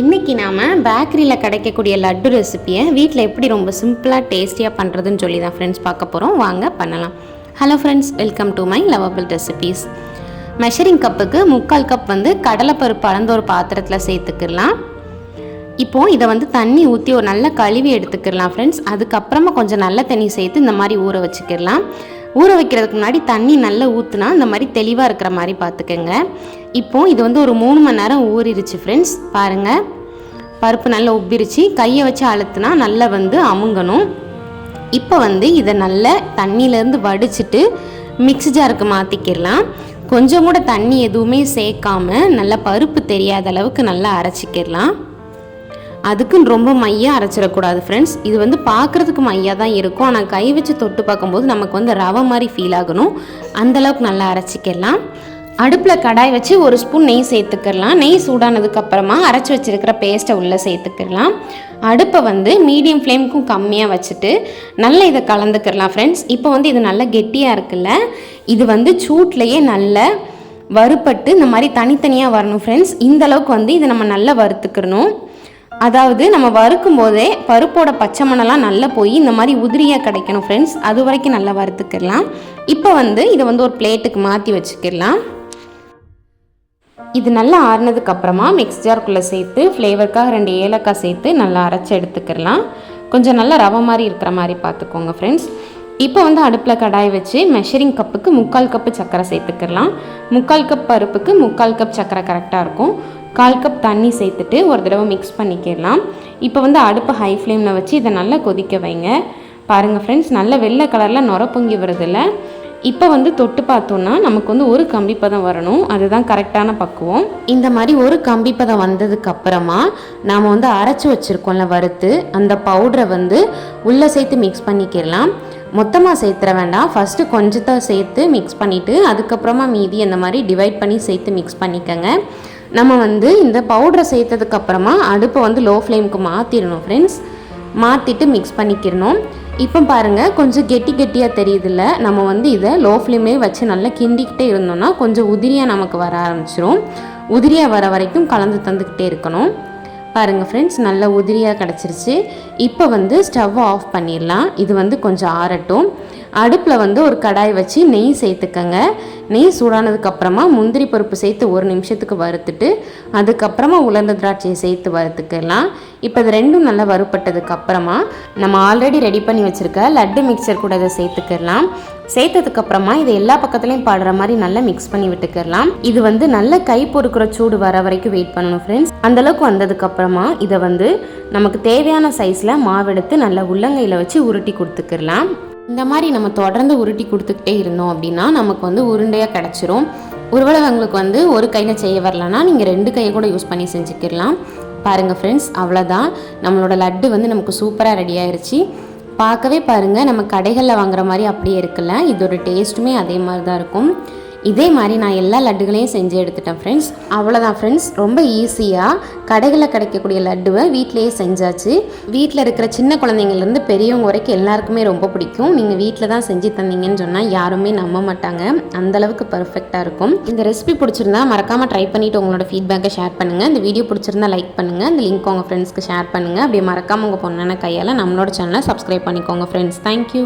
இன்றைக்கி நாம் பேக்கரியில் கிடைக்கக்கூடிய லட்டு ரெசிப்பியை வீட்டில் எப்படி ரொம்ப சிம்பிளாக டேஸ்டியாக பண்ணுறதுன்னு சொல்லி தான் ஃப்ரெண்ட்ஸ் பார்க்க போகிறோம் வாங்க பண்ணலாம். Hello friends welcome to my lovable recipes measuring கப்புக்கு முக்கால் கப் வந்து கடலைப்பருப்பு அளந்த ஒரு பாத்திரத்தில் சேர்த்துக்கிடலாம் இப்போது இதை வந்து தண்ணி ஊற்றி ஒரு நல்ல கழுவி எடுத்துக்கிடலாம் ஃப்ரெண்ட்ஸ் அதுக்கப்புறமா கொஞ்சம் நல்ல தண்ணி சேர்த்து இந்த மாதிரி ஊற வச்சுக்கிடலாம் ஊற வைக்கிறதுக்கு முன்னாடி தண்ணி நல்லா ஊற்றுனா இந்த மாதிரி தெளிவாக இருக்கிற மாதிரி பார்த்துக்கோங்க. இப்போது இது வந்து ஒரு மூணு மணி நேரம் ஊறிடுச்சு ஃப்ரெண்ட்ஸ் பாருங்கள் பருப்பு நல்லா உப்பிருச்சு. கையை வச்சு அழுத்துனா நல்லா வந்து அமுங்கணும். இப்போ வந்து இதை நல்லா தண்ணியிலேருந்து வடிச்சிட்டு மிக்ஸி ஜாருக்கு மாற்றிக்கிடலாம் கொஞ்சம் கூட தண்ணி எதுவுமே சேர்க்காம நல்லா பருப்பு தெரியாத அளவுக்கு நல்லா அரைச்சிக்கிடலாம். அதுக்குன்னு ரொம்ப மையாக அரைச்சிடக்கூடாது ஃப்ரெண்ட்ஸ் இது வந்து பார்க்குறதுக்கு மையாக தான் இருக்கும். ஆனால் கை வச்சு தொட்டு பார்க்கும்போது நமக்கு வந்து ரவை மாதிரி ஃபீல் ஆகணும். அந்தளவுக்கு நல்லா அரைச்சிக்கலாம். அடுப்பில் கடாய் வச்சு ஒரு ஸ்பூன் நெய் சேர்த்துக்கிடலாம் நெய் சூடானதுக்கப்புறமா அரைச்சி வச்சுருக்கிற பேஸ்ட்டை உள்ளே சேர்த்துக்கிடலாம் அடுப்பை வந்து மீடியம் ஃப்ளேமுக்கும் கம்மியாக வச்சுட்டு நல்லா இதை கலந்துக்கிடலாம் ஃப்ரெண்ட்ஸ் இப்போ வந்து இது நல்லா கெட்டியாக இருக்குல்ல இது வந்து சூட்லேயே நல்ல வறுப்பட்டு இந்த மாதிரி தனித்தனியாக வரணும் ஃப்ரெண்ட்ஸ் இந்தளவுக்கு வந்து இதை நம்ம நல்லா வறுத்துக்கிடணும் அதாவது நம்ம வறுக்கும் போதே பருப்போட பச்சை மணலாம் நல்லா போய் இந்த மாதிரி உதிரியாக கிடைக்கணும் ஃப்ரெண்ட்ஸ் அது வரைக்கும் நல்லா வறுத்துக்கிடலாம். இப்போ வந்து இதை வந்து ஒரு பிளேட்டுக்கு மாற்றி வச்சுக்கிடலாம். இது நல்லா ஆறுனதுக்கப்புறமா மிக்ஸ் ஜாருக்குள்ளே சேர்த்து ஃப்ளேவருக்காக ரெண்டு ஏலக்காய் சேர்த்து நல்லா அரைச்சி எடுத்துக்கிடலாம். கொஞ்சம் நல்லா ரவை மாதிரி இருக்கிற மாதிரி பார்த்துக்கோங்க ஃப்ரெண்ட்ஸ் இப்போ வந்து அடுப்பில் கடாய் வச்சு மெஷரிங் கப்புக்கு முக்கால் கப்பு சர்க்கரை சேர்த்துக்கிடலாம். முக்கால் கப் பருப்புக்கு முக்கால் கப் சர்க்கரை கரெக்டாக இருக்கும். கால் கப் தண்ணி சேர்த்துட்டு ஒரு தடவை மிக்ஸ் பண்ணிக்கிடலாம். இப்போ வந்து அடுப்பு ஹை ஃப்ளேமில் வச்சு இதை நல்லா கொதிக்க வைங்க. பாருங்கள் ஃப்ரெண்ட்ஸ் நல்ல வெள்ளை கலரில் நுர பொங்கி வருதில்ல இப்போ வந்து தொட்டு பார்த்தோன்னா நமக்கு வந்து ஒரு கம்பிப்பதம் வரணும். அதுதான் கரெக்டான பக்குவம். இந்த மாதிரி ஒரு கம்பிப்பதம் வந்ததுக்கு அப்புறமா நாம் வந்து அரைச்சி வச்சுருக்கோம்ல வறுத்து அந்த பவுடரை வந்து உள்ளே சேர்த்து மிக்ஸ் பண்ணிக்கிடலாம். மொத்தமாக சேர்த்துற வேண்டாம். ஃபஸ்ட்டு கொஞ்சத்தை சேர்த்து மிக்ஸ் பண்ணிவிட்டு அதுக்கப்புறமா மீதி அந்த மாதிரி டிவைட் பண்ணி சேர்த்து மிக்ஸ் பண்ணிக்கோங்க. நம்ம வந்து இந்த பவுடரை சேர்த்ததுக்கப்புறமா அடுப்பை வந்து லோ ஃப்ளேமுக்கு மாற்றிடணும் ஃப்ரெண்ட்ஸ் மாற்றிட்டு மிக்ஸ் பண்ணிக்கிடணும். இப்போ பாருங்கள் கொஞ்சம் கெட்டி கெட்டியாக தெரியுதுல்ல. நம்ம வந்து இதை லோ ஃப்ளேமே வச்சு நல்லா கிண்டிக்கிட்டே இருந்தோம்னா கொஞ்சம் உதிரியாக நமக்கு வர ஆரம்பிச்சிரும். உதிரியாக வர வரைக்கும் கலந்து தந்துக்கிட்டே இருக்கணும். பாருங்கள் ஃப்ரெண்ட்ஸ் நல்ல உதிரியாக கிடச்சிருச்சு. இப்போ வந்து ஸ்டவ்வை ஆஃப் பண்ணிடலாம். இது வந்து கொஞ்சம் ஆறட்டும். அடுப்பில் வந்து ஒரு கடாய் வச்சு நெய் சேர்த்துக்கங்க. நெய் சூடானதுக்கப்புறமா முந்திரி பருப்பு சேர்த்து ஒரு நிமிஷத்துக்கு வறுத்துட்டு அதுக்கப்புறமா உலர்ந்த திராட்சையை சேர்த்து வறுத்துக்கலாம். இப்போ இது ரெண்டும் நல்லா வறுப்பட்டதுக்கப்புறமா நம்ம ஆல்ரெடி ரெடி பண்ணி வச்சுருக்க லட்டு மிக்சர் கூட இதை சேர்த்துக்கலாம். சேர்த்ததுக்கப்புறமா இதை எல்லா பக்கத்துலையும் பாடுற மாதிரி நல்லா மிக்ஸ் பண்ணி விட்டுக்கலாம் இது வந்து நல்ல கை பொறுக்கிற சூடு வர வரைக்கும் வெயிட் பண்ணணும் ஃப்ரெண்ட்ஸ் அந்தளவுக்கு வந்ததுக்கப்புறமா இதை வந்து நமக்கு தேவையான சைஸில் மாவெடுத்து நல்லா உள்ளங்கையில் வச்சு உருட்டி கொடுத்துக்கிறலாம் இந்த மாதிரி நம்ம தொடர்ந்து உருட்டி கொடுத்துக்கிட்டே இருந்தோம் அப்படின்னா நமக்கு வந்து உருண்டையாக கிடச்சிரும். ஒருவேளை உங்களுக்கு வந்து ஒரு கையில் செய்ய வரலன்னா நீங்கள் ரெண்டு கையை கூட யூஸ் பண்ணி செஞ்சுக்கிடலாம். பாருங்கள் ஃப்ரெண்ட்ஸ் அவ்வளோதான் நம்மளோட லட்டு வந்து நமக்கு சூப்பராக ரெடி ஆயிடுச்சு பார்க்கவே பாருங்கள் நம்ம கடைகளில் வாங்குற மாதிரி அப்படியே இருக்குல்ல இதோட டேஸ்ட்டுமே அதே மாதிரி தான் இருக்கும். இதே மாதிரி நான் எல்லா லட்டுகளையும் செஞ்சு எடுத்துட்டேன் ஃப்ரெண்ட்ஸ் அவ்வளோதான் ஃப்ரெண்ட்ஸ் ரொம்ப ஈஸியாக கடைகளில் கிடைக்கக்கூடிய லட்டுவை வீட்டிலேயே செஞ்சாச்சு. வீட்டில் இருக்கிற சின்ன குழந்தைங்கள்லேருந்து பெரியவங்க வரைக்கும் எல்லாருக்குமே ரொம்ப பிடிக்கும். நீங்கள் வீட்டில் தான் செஞ்சு தந்தீங்கன்னு சொன்னால் யாருமே நம்ப மாட்டாங்க. அந்தளவுக்கு பர்ஃபெக்டாக இருக்கும். இந்த ரெசிபி பிடிச்சிருந்தா மறக்காமல் ட்ரை பண்ணிவிட்டு உங்களோட ஃபீட்பேக்கை ஷேர் பண்ணுங்கள் இந்த வீடியோ பிடிச்சிருந்தா லைக் பண்ணுங்கள் இந்த லிங்க் உங்கள் ஃப்ரெண்ட்ஸ்க்கு ஷேர் பண்ணுங்கள் அப்படியே மறக்காமல் உங்கள் பொண்ணான கையால் நம்மளோட சேனலை சப்ஸ்கிரைப் பண்ணிக்கோங்க ஃப்ரெண்ட்ஸ் தேங்க்யூ